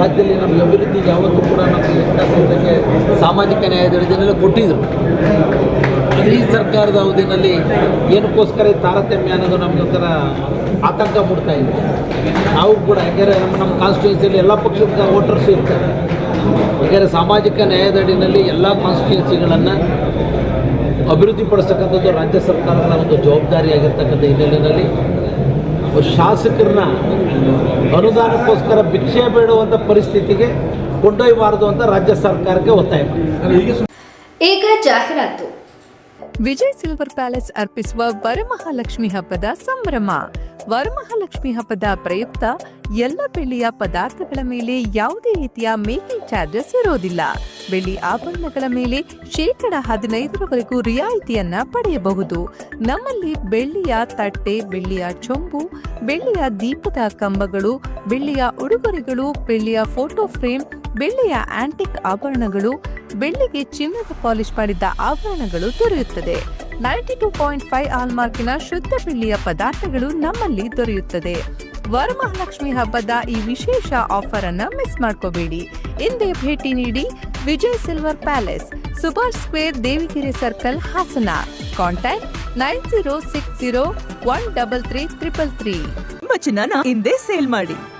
ರಾಜ್ಯದಲ್ಲಿ ನಮಗೆ ಅಭಿವೃದ್ಧಿ ಯಾವತ್ತೂ ಕೂಡ ನಮಗೆ ವಿಕಾಸಕ್ಕೆ ಸಾಮಾಜಿಕ ನ್ಯಾಯದ ಯೋಜನೆಲ್ಲ ಕೊಟ್ಟಿದ್ದರು ಆದರೆ ಈ ಸರ್ಕಾರದ ಅವಧಿನಲ್ಲಿ ಏನಕ್ಕೋಸ್ಕರ ಈ ತಾರತಮ್ಯ ಅನ್ನೋದು ನಮಗೆ ಒಂಥರ ಆತಂಕ ಮೂಡ್ತಾ ಇದೆ. ನಾವು ಕೂಡ, ಯಾಕೆಂದರೆ ನಮ್ಮ ನಮ್ಮ ಕಾನ್ಸ್ಟಿಟ್ಯೂನ್ಸಿಯಲ್ಲಿ ಎಲ್ಲ ಪಕ್ಷದ ವೋಟರ್ಸ್ ಇರ್ತಾರೆ. ಯಾಕೆಂದರೆ ಸಾಮಾಜಿಕ ನ್ಯಾಯದಡಿನಲ್ಲಿ ಎಲ್ಲ ಕಾನ್ಸ್ಟಿಟ್ಯೂನ್ಸಿಗಳನ್ನು ಅಭಿವೃದ್ಧಿಪಡಿಸ್ತಕ್ಕಂಥದ್ದು ರಾಜ್ಯ ಸರ್ಕಾರಗಳ ಒಂದು ಜವಾಬ್ದಾರಿಯಾಗಿರ್ತಕ್ಕಂಥ ಹಿನ್ನೆಲೆಯಲ್ಲಿ ಶಾಸಕರನ್ನ ಅನುದಾನಕ್ಕೋಸ್ಕರ ಭಿಕ್ಷೆ ಬೇಡುವಂಥ ಪರಿಸ್ಥಿತಿಗೆ ಕೊಂಡೊಯ್ಯಬಾರದು ಅಂತ ರಾಜ್ಯ ಸರ್ಕಾರಕ್ಕೆ ಒತ್ತಾಯ ವಿಜಯ್ ಸಿಲ್ವರ್ ಪ್ಯಾಲೇಸ್ ಅರ್ಪಿಸುವ ವರಮಹಾಲಕ್ಷ್ಮಿ ಹಬ್ಬದ ಸಂಭ್ರಮ. ವರಮಹಾಲಕ್ಷ್ಮಿ ಹಬ್ಬದ ಪ್ರಯುಕ್ತ ಎಲ್ಲ ಬೆಳ್ಳಿಯ ಪದಾರ್ಥಗಳ ಮೇಲೆ ಯಾವುದೇ ರೀತಿಯ ಮೇಕಿಂಗ್ ಚಾರ್ಜಸ್ ಇರೋದಿಲ್ಲ. ಬೆಳ್ಳಿ ಆಭರಣಗಳ ಮೇಲೆ ಶೇಕಡ ಹದಿನೈದರವರೆಗೂ ರಿಯಾಯಿತಿಯನ್ನ ಪಡೆಯಬಹುದು. ನಮ್ಮಲ್ಲಿ ಬೆಳ್ಳಿಯ ತಟ್ಟೆ, ಬೆಳ್ಳಿಯ ಚೊಂಬು, ಬೆಳ್ಳಿಯ ದೀಪದ ಕಂಬಗಳು, ಬೆಳ್ಳಿಯ ಉಡುಗೊರೆಗಳು, ಬೆಳ್ಳಿಯ ಫೋಟೋ ಫ್ರೇಮ್ ಬೆಳ್ಳಿಯ ಆಂಟಿಕ್ ಆಭರಣಗಳು ಬೆಳ್ಳಿಗೆ ಚಿನ್ನದ ಪಾಲಿಶ್ ಮಾಡಿದ್ದ ಆಭರಣಗಳು ದೊರೆಯುತ್ತದೆ. ನೈಂಟಿ ಟೂ ಪಾಯಿಂಟ್ ಫೈವ್ ಆಲ್ಮಾರ್ಕಿನ ಶುದ್ಧ ಬೆಳ್ಳಿಯ ಪದಾರ್ಥಗಳು ನಮ್ಮಲ್ಲಿ ದೊರೆಯುತ್ತದೆ. ವರಮಹಾಲಕ್ಷ್ಮಿ ಹಬ್ಬದ ಈ ವಿಶೇಷ ಆಫರ್ ಅನ್ನ ಮಿಸ್ ಮಾಡ್ಕೋಬೇಡಿ. ಇಂದೇ ಭೇಟಿ ನೀಡಿ Vijay silver palace, Subhash square Devigiri circle, Hassan. Contact nine zero six zero one double three triple three. ಹಿಂದೆ ಸೇಲ್ ಮಾಡಿ.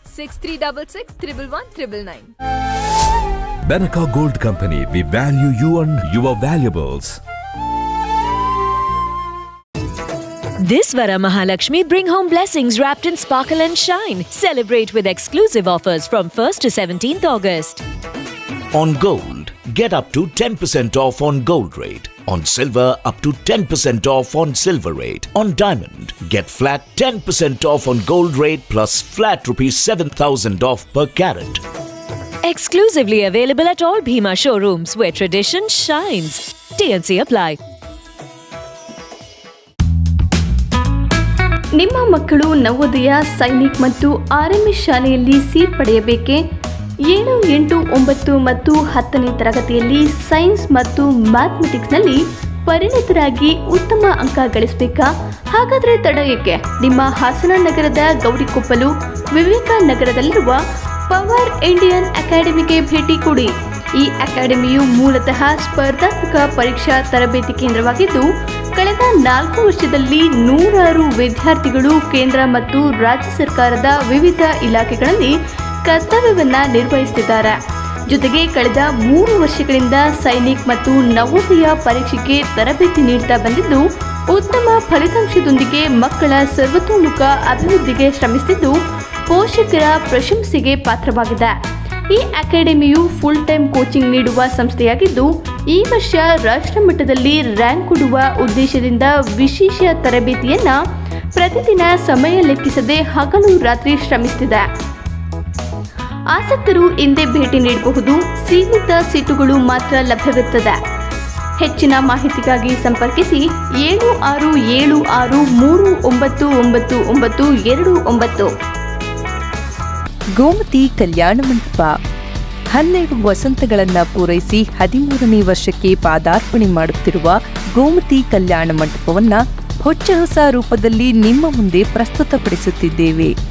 Six three double Gold Company, we value you and your valuables. This Vara Mahalakshmi, bring home blessings wrapped in sparkle and shine. Celebrate with exclusive offers from 1st to 17th August. On gold get up to 10% off on gold rate. On silver, up to 10% off on silver rate. On diamond, get flat 10% off on gold rate plus flat rupees 7000 off per carat. Exclusively available at all Bhima showrooms where tradition shines. TNC apply. ನಿಮ್ಮ ಮಕ್ಕಳು ನವೋದಯ ಸೈನಿಕ್ ಮತ್ತು RMS ಶಾಲೆಯಲ್ಲಿ seat ಪಡೆಯಬೇಕೆ ಏಳು, ಎಂಟು, ಒಂಬತ್ತು ಮತ್ತು ಹತ್ತನೇ ತರಗತಿಯಲ್ಲಿ ಸೈನ್ಸ್ ಮತ್ತು ಮ್ಯಾಥಮೆಟಿಕ್ಸ್ನಲ್ಲಿ ಪರಿಣಿತರಾಗಿ ಉತ್ತಮ ಅಂಕ ಗಳಿಸಬೇಕಾ? ಹಾಗಾದರೆ ತಡೆಯಕ್ಕೆ ನಿಮ್ಮ ಹಾಸನ ನಗರದ ಗೌರಿಕೊಪ್ಪಲು ವಿವೇಕಾನಗರದಲ್ಲಿರುವ ಪವರ್ ಇಂಡಿಯನ್ ಅಕಾಡೆಮಿಗೆ ಭೇಟಿ ಕೊಡಿ. ಈ ಅಕಾಡೆಮಿಯು ಮೂಲತಃ ಸ್ಪರ್ಧಾತ್ಮಕ ಪರೀಕ್ಷಾ ತರಬೇತಿ ಕೇಂದ್ರವಾಗಿದ್ದು, ಕಳೆದ ನಾಲ್ಕು ವರ್ಷದಲ್ಲಿ ನೂರಾರು ವಿದ್ಯಾರ್ಥಿಗಳು ಕೇಂದ್ರ ಮತ್ತು ರಾಜ್ಯ ಸರ್ಕಾರದ ವಿವಿಧ ಇಲಾಖೆಗಳಲ್ಲಿ ಕರ್ತವ್ಯವನ್ನ ನಿರ್ವಹಿಸುತ್ತಿದ್ದಾರೆ ಜೊತೆಗೆ ಕಳೆದ ಮೂರು ವರ್ಷಗಳಿಂದ ಸೈನಿಕ್ ಮತ್ತು ನವೋದಯ ಪರೀಕ್ಷೆಗೆ ತರಬೇತಿ ನೀಡುತ್ತಾ ಬಂದಿದ್ದು, ಉತ್ತಮ ಫಲಿತಾಂಶದೊಂದಿಗೆ ಮಕ್ಕಳ ಸರ್ವತೋಮುಖ ಅಭಿವೃದ್ಧಿಗೆ ಶ್ರಮಿಸುತ್ತಿದ್ದು ಪೋಷಕರ ಪ್ರಶಂಸೆಗೆ ಪಾತ್ರವಾಗಿದೆ. ಈ ಅಕಾಡೆಮಿಯು ಫುಲ್ ಟೈಮ್ ಕೋಚಿಂಗ್ ನೀಡುವ ಸಂಸ್ಥೆಯಾಗಿದ್ದು, ಈ ವರ್ಷ ರಾಷ್ಟ್ರ ಮಟ್ಟದಲ್ಲಿ ರ್ಯಾಂಕ್ ಕೊಡುವ ಉದ್ದೇಶದಿಂದ ವಿಶೇಷ ತರಬೇತಿಯನ್ನ ಪ್ರತಿದಿನ ಸಮಯ ಲೆಕ್ಕಿಸದೆ ಹಗಲು ರಾತ್ರಿ ಶ್ರಮಿಸುತ್ತಿದೆ ಆಸಕ್ತರು ಹಿಂದೆ ಭೇಟಿ ನೀಡಬಹುದು. ಸೀಮಿತ ಸೀಟುಗಳು ಮಾತ್ರ ಲಭ್ಯವಿರುತ್ತದೆ. ಹೆಚ್ಚಿನ ಮಾಹಿತಿಗಾಗಿ ಸಂಪರ್ಕಿಸಿ ಏಳು ಆರು ಏಳು ಆರು ಮೂರು ಒಂಬತ್ತು ಒಂಬತ್ತು ಒಂಬತ್ತು ಎರಡು ಒಂಬತ್ತು. ಗೋಮತಿ ಕಲ್ಯಾಣ ಮಂಟಪ. ಹನ್ನೆರಡು ವಸಂತಗಳನ್ನ ಪೂರೈಸಿ ಹದಿಮೂರನೇ ವರ್ಷಕ್ಕೆ ಪಾದಾರ್ಪಣೆ ಮಾಡುತ್ತಿರುವ ಗೋಮತಿ ಕಲ್ಯಾಣ ಮಂಟಪವನ್ನ ಹೊಚ್ಚ ಹೊಸ ರೂಪದಲ್ಲಿ ನಿಮ್ಮ ಮುಂದೆ ಪ್ರಸ್ತುತಪಡಿಸುತ್ತಿದ್ದೇವೆ.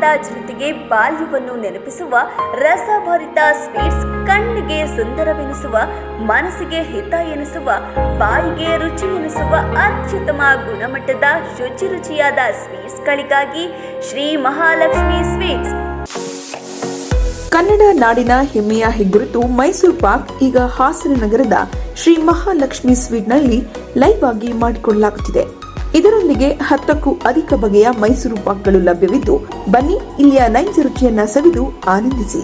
ಜನತೆಗೆ ಬಾಲ್ಯವನ್ನು ನೆನಪಿಸುವ ರಸಭರಿತ ಸ್ವೀಟ್ಸ್ ಕಣ್ಣಿಗೆ ಸುಂದರವೆನಿಸುವ, ಮನಸ್ಸಿಗೆ ಹಿತ ಎನಿಸುವ, ಬಾಯಿಗೆ ರುಚಿ ಎನಿಸುವ ಅತ್ಯುತ್ತಮ ಗುಣಮಟ್ಟದ ಶುಚಿ ರುಚಿಯಾದ ಸ್ವೀಟ್ಸ್ಗಳಿಗಾಗಿ ಶ್ರೀ ಮಹಾಲಕ್ಷ್ಮಿ ಸ್ವೀಟ್ಸ್. ಕನ್ನಡ ನಾಡಿನ ಹೆಮ್ಮೆಯ ಹೆಗ್ಗುರುತು ಮೈಸೂರು ಪಾಕ್, ಈಗ ಹಾಸನ ನಗರದ ಶ್ರೀ ಮಹಾಲಕ್ಷ್ಮಿ ಸ್ವೀಟ್ನಲ್ಲಿ ಲೈವ್ ಆಗಿ ಮಾಡಿಕೊಳ್ಳಲಾಗುತ್ತಿದೆ. ಇದರೊಂದಿಗೆ ಹತ್ತಕ್ಕೂ ಅಧಿಕ ಬಗೆಯ ಮೈಸೂರು ಪಾಕ್ಗಳು ಲಭ್ಯವಿದ್ದು, ಬನ್ನಿ ಇಲ್ಲಿಯ ನೈಜ ರುಚಿಯನ್ನ ಸವಿದು ಆನಂದಿಸಿ.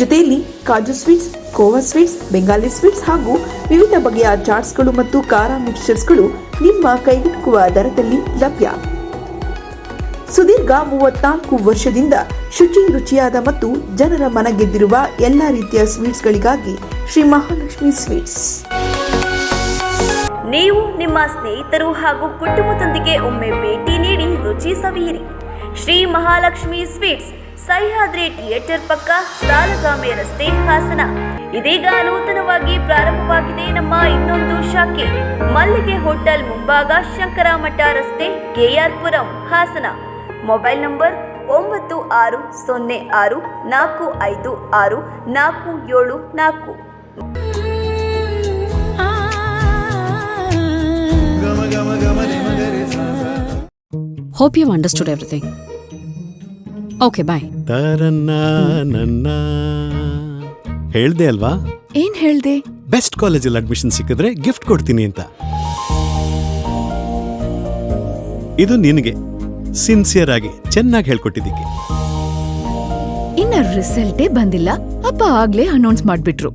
ಜೊತೆಯಲ್ಲಿ kaju sweets, khova sweets, Bengali sweets ಹಾಗೂ ವಿವಿಧ ಬಗೆಯ ಚಾಟ್ಸ್ಗಳು ಮತ್ತು ಖಾರ ಮಿಕ್ಸ್ಚರ್ಸ್ಗಳು ನಿಮ್ಮ ಕೈಗೆಟುಕುವ ದರದಲ್ಲಿ ಲಭ್ಯ. ಸುದೀರ್ಘ ಮೂವತ್ನಾಲ್ಕು ವರ್ಷದಿಂದ ಶುಚಿ ರುಚಿಯಾದ ಮತ್ತು ಜನರ ಮನ ಗೆದ್ದಿರುವ ಎಲ್ಲಾ ರೀತಿಯ ಸ್ವೀಟ್ಸ್ಗಳಿಗಾಗಿ ಶ್ರೀ ಮಹಾಲಕ್ಷ್ಮಿ ಸ್ವೀಟ್ಸ್. ನೀವು ನಿಮ್ಮ ಸ್ನೇಹಿತರು ಹಾಗೂ ಕುಟುಂಬದೊಂದಿಗೆ ಒಮ್ಮೆ ಭೇಟಿ ನೀಡಿ ರುಚಿ ಸವಿಯಿರಿ ಶ್ರೀ ಮಹಾಲಕ್ಷ್ಮಿ ಸ್ವೀಟ್ಸ್ ಸಹ್ಯಾದ್ರಿ ಥಿಯೇಟರ್ ಪಕ್ಕ ಸಾಲಗಾಮೆ ರಸ್ತೆ ಹಾಸನ. ಇದೀಗ ನೂತನವಾಗಿ ಪ್ರಾರಂಭವಾಗಿದೆ ನಮ್ಮ ಇನ್ನೊಂದು ಶಾಖೆ. ಮಲ್ಲಿಗೆ ಹೋಟೆಲ್ ಮುಂಭಾಗ ಶಂಕರಮಠ ರಸ್ತೆ ಕೆಆರ್ಪುರಂ ಹಾಸನ. ಮೊಬೈಲ್ ನಂಬರ್ ಒಂಬತ್ತು ಆರು ಸೊನ್ನೆ ಆರು ನಾಲ್ಕು ಐದು ಆರು ನಾಲ್ಕು ಏಳು ನಾಲ್ಕು. Hope you've understood everything. Okay bye ತರನ್ನ ನನ್ನ. ಹೇಳ್ದೆ ಅಲ್ವಾ? ಏನ್ ಹೇಳ್ದೆ? ಬೆಸ್ಟ್ ಕಾಲೇಜಲ್ಲಿ ಅಡ್ಮಿಷನ್ ಸಿಕ್ಕಿದ್ರೆ ಗಿಫ್ಟ್ ಕೊಡ್ತೀನಿ ಅಂತ. ಇದು ನಿನಗೆ. ಸಿನ್ಸಿಯರ್ ಆಗಿ ಚೆನ್ನಾಗಿ ಹೇಳ್ಕೊಟ್ಟಿದ್ದಕ್ಕೆ. ಇನ್ನ ರಿಸಲ್ಟೇ ಬಂದಿಲ್ಲ. ಅಪ್ಪ ಆಗ್ಲೇ ಅನೌನ್ಸ್ ಮಾಡ್ಬಿಟ್ರು.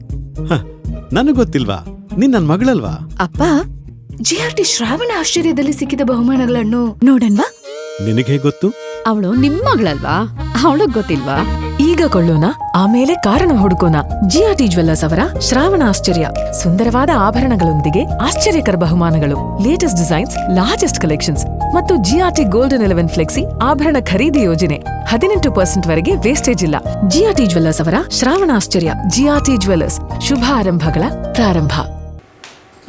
ನನಗ್ ಗೊತ್ತಿಲ್ವಾ? ನಿನ್ನ ನನ್ನ ಮಗಳಲ್ವಾ? ಅಪ್ಪ ಜಿ ಆರ್ ಟಿ ಶ್ರಾವಣ ಆಶ್ಚರ್ಯದಲ್ಲಿ ಸಿಕ್ಕಿದ ಬಹುಮಾನಗಳನ್ನು ನೋಡನ್ವಾ ನಿನಗೆ ಗೊತ್ತು? ಅವಳು ನಿಮ್ ಮಗಳಲ್ವಾ? ಅವಳಗ್ ಗೊತ್ತಿಲ್ವಾ? ಈಗ ಕೊಳ್ಳೋಣ ಆಮೇಲೆ ಕಾರಣ ಹುಡುಕೋಣ. ಜಿ ಆರ್ ಟಿ ಜ್ವೆಲ್ಲರ್ಸ್ ಅವರ ಶ್ರಾವಣ ಆಶ್ಚರ್ಯ. ಸುಂದರವಾದ ಆಭರಣಗಳೊಂದಿಗೆ ಆಶ್ಚರ್ಯಕರ ಬಹುಮಾನಗಳು. ಲೇಟೆಸ್ಟ್ ಡಿಸೈನ್ಸ್ ಲಾರ್ಜೆಸ್ಟ್ ಕಲೆಕ್ಷನ್ಸ್ ಮತ್ತು G R T golden eleven flexi ಆಭರಣ ಖರೀದಿ ಯೋಜನೆ. ಹದಿನೆಂಟು ಪರ್ಸೆಂಟ್ ವರೆಗೆ ವೇಸ್ಟೇಜ್ ಇಲ್ಲ. ಜಿ ಆರ್ ಟಿ ಜ್ವೆಲ್ಲರ್ಸ್ ಅವರ ಶ್ರಾವಣ ಆಶ್ಚರ್ಯ. ಜಿ ಆರ್ ಟಿ ಜ್ವೆಲ್ಲರ್ಸ್ ಶುಭ ಆರಂಭಗಳ ಪ್ರಾರಂಭ.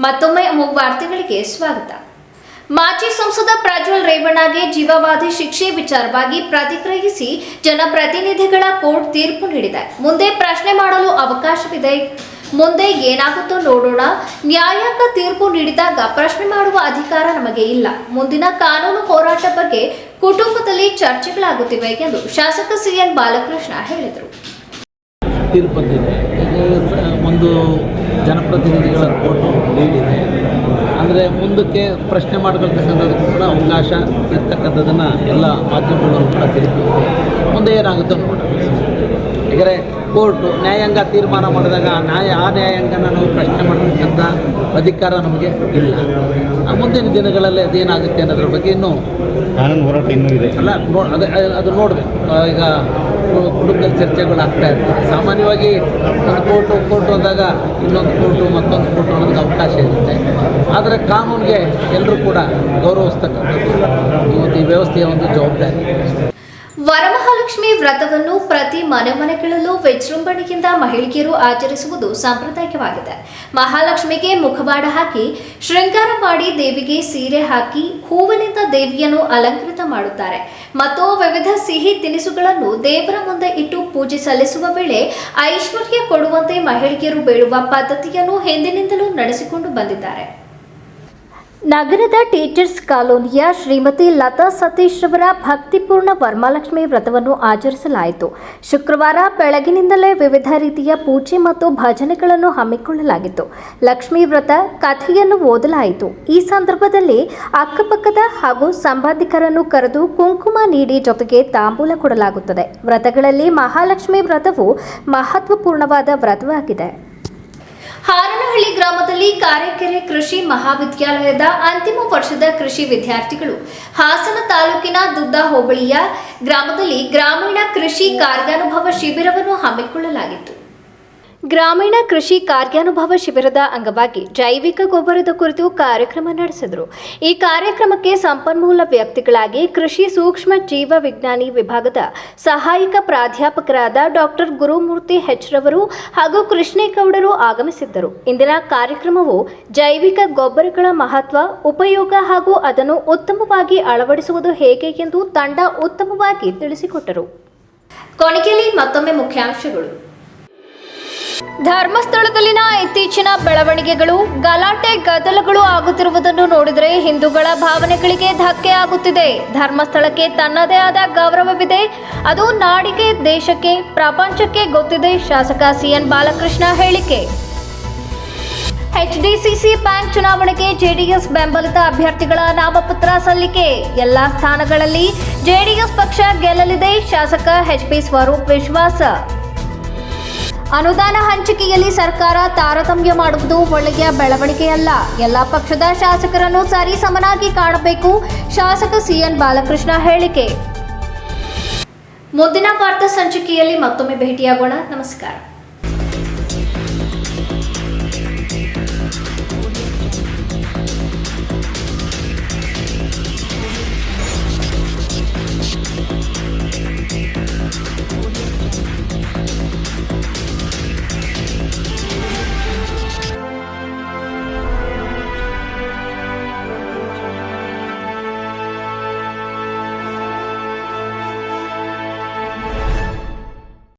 ಮತ್ತೊಮ್ಮೆ ಅಮೋಘ ವಾರ್ತೆಗಳಿಗೆ ಸ್ವಾಗತ. ಮಾಜಿ ಸಂಸದ ಪ್ರಜ್ವಲ್ ರೇವಣ್ಣಗೆ ಜೀವಾವಧಿ ಶಿಕ್ಷೆ ವಿಚಾರವಾಗಿ ಪ್ರತಿಕ್ರಿಯಿಸಿ ಜನಪ್ರತಿನಿಧಿಗಳ ಕೋರ್ಟ್ ತೀರ್ಪು ನೀಡಿದೆ. ಮುಂದೆ ಪ್ರಶ್ನೆ ಮಾಡಲು ಅವಕಾಶವಿದೆ. ಮುಂದೆ ಏನಾಗುತ್ತೋ ನೋಡೋಣ. ನ್ಯಾಯಾಂಗ ತೀರ್ಪು ನೀಡಿದಾಗ ಪ್ರಶ್ನೆ ಮಾಡುವ ಅಧಿಕಾರ ನಮಗೆ ಇಲ್ಲ. ಮುಂದಿನ ಕಾನೂನು ಹೋರಾಟ ಬಗ್ಗೆ ಕುಟುಂಬದಲ್ಲಿ ಚರ್ಚೆಗಳಾಗುತ್ತಿವೆ ಎಂದು ಶಾಸಕ ಸಿಎನ್ ಬಾಲಕೃಷ್ಣ ಹೇಳಿದರು. ಒಂದು ಜನಪ್ರತಿನಿಧಿಗಳ ಕೋಟು ನೀಡಿದೆ. ಅಂದರೆ ಮುಂದಕ್ಕೆ ಪ್ರಶ್ನೆ ಮಾಡ್ಕೊಳ್ತಕ್ಕಂಥದ್ದು ಕೂಡ ಅವಕಾಶ ಇರ್ತಕ್ಕಂಥದ್ದನ್ನು ಎಲ್ಲ ಮಾಧ್ಯಮಗಳು ಕೂಡ ತಿಳಿದಿದೆ ಮುಂದೆ ಏನಾಗುತ್ತೋ ನೋಡೋಣ. ಯಾಕಂದರೆ ಕೋರ್ಟು ನ್ಯಾಯಾಂಗ ತೀರ್ಮಾನ ಮಾಡಿದಾಗ ಆ ನ್ಯಾಯ ಆ ನ್ಯಾಯಾಂಗನ ನಾವು ಪ್ರಶ್ನೆ ಮಾಡತಕ್ಕಂಥ ಅಧಿಕಾರ ನಮಗೆ ಇಲ್ಲ. ಆ ಮುಂದಿನ ದಿನಗಳಲ್ಲಿ ಅದೇನಾಗುತ್ತೆ ಅನ್ನೋದ್ರ ಬಗ್ಗೆ ಇನ್ನೂ ಕಾನೂನು ಹೋರಾಟ ಇನ್ನೂ ಇದೆ. ಅಲ್ಲ ನೋಡ ಅದೇ ಅದು ನೋಡಬೇಕು. ಈಗ ಕುಟುಂಬದಲ್ಲಿ ಚರ್ಚೆಗಳು ಆಗ್ತಾ ಇರ್ತದೆ ಸಾಮಾನ್ಯವಾಗಿ ಒಂದು ಕೋರ್ಟು ಕೋರ್ಟು ಅಂದಾಗ ಇನ್ನೊಂದು ಕೋರ್ಟು ಮತ್ತೊಂದು ಕೋರ್ಟು ಅನ್ನೋದಕ್ಕೆ ಅವಕಾಶ ಇರುತ್ತೆ. ಆದರೆ ಕಾನೂನಿಗೆ ಎಲ್ಲರೂ ಕೂಡ ಗೌರವಿಸ್ತಕ್ಕಂಥದ್ದು. ಇವತ್ತು ಈ ವ್ಯವಸ್ಥೆಯ ಒಂದು ಜವಾಬ್ದಾರಿ. ವರಮಹಾಲಕ್ಷ್ಮಿ ವ್ರತವನ್ನು ಪ್ರತಿ ಮನೆ ಮನೆಗಳಲ್ಲೂ ವಿಜೃಂಭಣೆಯಿಂದ ಮಹಿಳೆಯರು ಆಚರಿಸುವುದು ಸಾಂಪ್ರದಾಯಿಕವಾಗಿದೆ. ಮಹಾಲಕ್ಷ್ಮಿಗೆ ಮುಖವಾಡ ಹಾಕಿ, ಶೃಂಗಾರ ಮಾಡಿ ದೇವಿಗೆ ಸೀರೆ ಹಾಕಿ, ಹೂವಿನಿಂದ ದೇವಿಯನ್ನು ಅಲಂಕೃತ ಮಾಡುತ್ತಾರೆ. ಮತ್ತು ವಿವಿಧ ಸಿಹಿ ತಿನಿಸುಗಳನ್ನು ದೇವರ ಮುಂದೆ ಇಟ್ಟು ಪೂಜೆ ಸಲ್ಲಿಸುವ ವೇಳೆ ಐಶ್ವರ್ಯ ಕೊಡುವಂತೆ ಮಹಿಳೆಯರು ಬೇಡುವ ಪದ್ಧತಿಯನ್ನು ಹಿಂದಿನಿಂದಲೂ ನಡೆಸಿಕೊಂಡು ಬಂದಿದ್ದಾರೆ. ನಗರದ ಟೀಚರ್ಸ್ ಕಾಲೋನಿಯ ಶ್ರೀಮತಿ ಲತಾ ಸತೀಶ್ ರವರ ಭಕ್ತಿಪೂರ್ಣ ವರ್ಮಾಲಕ್ಷ್ಮಿ ವ್ರತವನ್ನು ಆಚರಿಸಲಾಯಿತು. ಶುಕ್ರವಾರ ಬೆಳಗಿನಿಂದಲೇ ವಿವಿಧ ರೀತಿಯ ಪೂಜೆ ಮತ್ತು ಭಜನೆಗಳನ್ನು ಹಮ್ಮಿಕೊಳ್ಳಲಾಗಿತ್ತು. ಲಕ್ಷ್ಮೀ ವ್ರತ ಕಥೆಯನ್ನು ಓದಲಾಯಿತು. ಈ ಸಂದರ್ಭದಲ್ಲಿ ಅಕ್ಕಪಕ್ಕದ ಹಾಗೂ ಸಂಬಂಧಿಕರನ್ನು ಕರೆದು ಕುಂಕುಮ ನೀಡಿ ಜೊತೆಗೆ ತಾಂಬೂಲ ಕೊಡಲಾಗುತ್ತದೆ. ವ್ರತಗಳಲ್ಲಿ ಮಹಾಲಕ್ಷ್ಮಿ ವ್ರತವು ಮಹತ್ವಪೂರ್ಣವಾದ ವ್ರತವಾಗಿದೆ. ಹಾರನಹಳ್ಳಿ ಗ್ರಾಮದಲ್ಲಿ ಕಾರೆಕೆರೆ ಕೃಷಿ ಮಹಾವಿದ್ಯಾಲಯದ ಅಂತಿಮ ವರ್ಷದ ಕೃಷಿ ವಿದ್ಯಾರ್ಥಿಗಳು ಹಾಸನ ತಾಲೂಕಿನ ದುದ್ದ ಹೋಬಳಿಯ ಗ್ರಾಮದಲ್ಲಿ ಗ್ರಾಮೀಣ ಕೃಷಿ ಕಾರ್ಯಾನುಭವ ಶಿಬಿರವನ್ನು ಹಮ್ಮಿಕೊಳ್ಳಲಾಗಿತ್ತು. ಗ್ರಾಮೀಣ ಕೃಷಿ ಕಾರ್ಯಾನುಭವ ಶಿಬಿರದ ಅಂಗವಾಗಿ ಜೈವಿಕ ಗೊಬ್ಬರದ ಕುರಿತು ಕಾರ್ಯಕ್ರಮ ನಡೆಸಿದರು. ಈ ಕಾರ್ಯಕ್ರಮಕ್ಕೆ ಸಂಪನ್ಮೂಲ ವ್ಯಕ್ತಿಗಳಾಗಿ ಕೃಷಿ ಸೂಕ್ಷ್ಮ ಜೀವ ವಿಜ್ಞಾನಿ ವಿಭಾಗದ ಸಹಾಯಕ ಪ್ರಾಧ್ಯಾಪಕರಾದ ಡಾಕ್ಟರ್ ಗುರುಮೂರ್ತಿ ಹೆಚ್ ರವರು ಹಾಗೂ ಕೃಷ್ಣೇಗೌಡರು ಆಗಮಿಸಿದ್ದರು. ಇಂದಿನ ಕಾರ್ಯಕ್ರಮವು ಜೈವಿಕ ಗೊಬ್ಬರಗಳ ಮಹತ್ವ, ಉಪಯೋಗ ಹಾಗೂ ಅದನ್ನು ಉತ್ತಮವಾಗಿ ಅಳವಡಿಸುವುದು ಹೇಗೆ ಎಂದು ತಂಡ ಉತ್ತಮವಾಗಿ ತಿಳಿಸಿಕೊಟ್ಟರು. ಕೊನೆಯಲ್ಲಿ ಮತ್ತೊಮ್ಮೆ ಮುಖ್ಯಾಂಶಗಳು. ಧರ್ಮಸ್ಥಳದಲ್ಲಿನ ಇತ್ತೀಚಿನ ಬೆಳವಣಿಗೆಗಳು, ಗಲಾಟೆ, ಗದ್ದಲಗಳು ಆಗುತ್ತಿರುವುದನ್ನು ನೋಡಿದರೆ ಹಿಂದೂಗಳ ಭಾವನೆಗಳಿಗೆ ಧಕ್ಕೆ ಆಗುತ್ತಿದೆ. ಧರ್ಮಸ್ಥಳಕ್ಕೆ ತನ್ನದೇ ಆದ ಗೌರವವಿದೆ. ಅದು ನಾಡಿಗೆ, ದೇಶಕ್ಕೆ, ಪ್ರಪಂಚಕ್ಕೆ ಗೊತ್ತಿದೆ, ಶಾಸಕ ಸಿಎನ್ ಬಾಲಕೃಷ್ಣ ಹೇಳಿಕೆ. ಎಚ್ಡಿಸಿಸಿ ಬ್ಯಾಂಕ್ ಚುನಾವಣೆಗೆ ಜೆಡಿಎಸ್ ಬೆಂಬಲಿತ ಅಭ್ಯರ್ಥಿಗಳ ನಾಮಪತ್ರ ಸಲ್ಲಿಕೆ. ಎಲ್ಲಾ ಸ್ಥಾನಗಳಲ್ಲಿ ಜೆಡಿಎಸ್ ಪಕ್ಷ ಗೆಲ್ಲಲಿದೆ, ಶಾಸಕ ಎಚ್ಪಿ ಸ್ವರೂಪ್ ವಿಶ್ವಾಸ. ಅನುದಾನ ಹಂಚಿಕೆಯಲ್ಲಿ ಸರ್ಕಾರ ತಾರತಮ್ಯ ಮಾಡುವುದು ಒಳ್ಳೆಯ ಬೆಳವಣಿಗೆಯಲ್ಲ. ಎಲ್ಲ ಪಕ್ಷದ ಶಾಸಕರನ್ನು ಸರಿ ಸಮನಾಗಿ ಕಾಣಬೇಕು. ಶಾಸಕ ಸಿಎನ್ ಬಾಲಕೃಷ್ಣ ಹೇಳಿಕೆ. ಮುಂದಿನ ವಾರ್ತಾ ಸಂಚಿಕೆಯಲ್ಲಿ ಮತ್ತೊಮ್ಮೆ ಭೇಟಿಯಾಗೋಣ. ನಮಸ್ಕಾರ.